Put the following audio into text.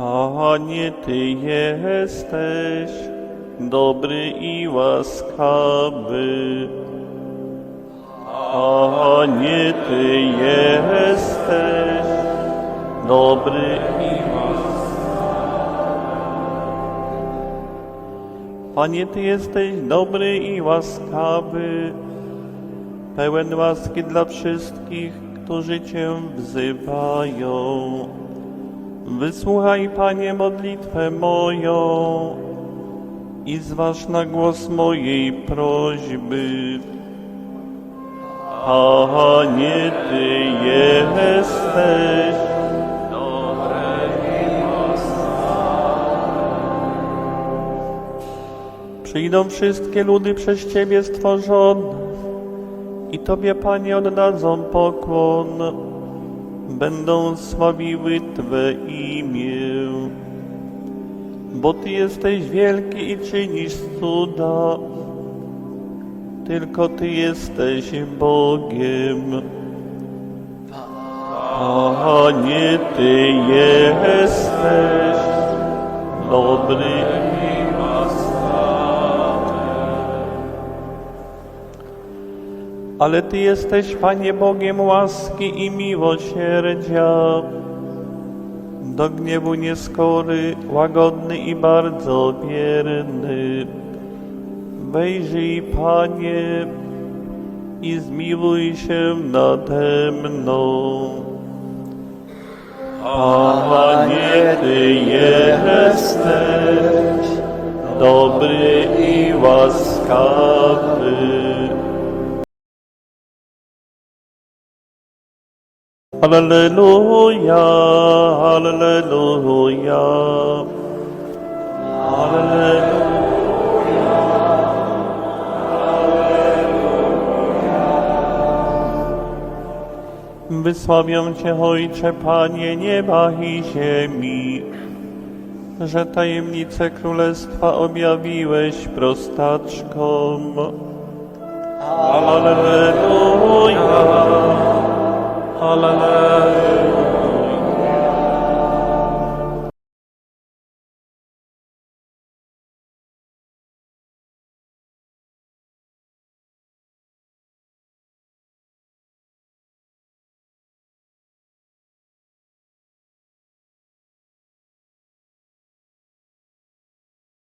Panie, Ty jesteś dobry i łaskawy. Panie, Ty jesteś dobry i Panie, Ty jesteś dobry i łaskawy, pełen łaski dla wszystkich, którzy Cię wzywają. Wysłuchaj, Panie, modlitwę moją i zważ na głos mojej prośby. Panie, Ty jesteś Przyjdą wszystkie ludy przez Ciebie stworzone i Tobie, Panie, oddadzą pokłon. Będą sławiły Twe imię. Bo Ty jesteś wielki i czynisz cuda. Tylko Ty jesteś Bogiem. Panie, Ty jesteś dobry Ale Ty jesteś, Panie Bogiem łaski i miłosierdzia, do gniewu nieskory, łagodny i bardzo wierny. Wejrzyj, Panie, i zmiłuj się nade mną. Panie, Ty jesteś dobry i łaskawy. Alleluja, Alleluja, Alleluja. Wysławiam Cię, Ojcze, Panie nieba i ziemi, że tajemnice Królestwa objawiłeś prostaczkom. Alleluja. Alleluja.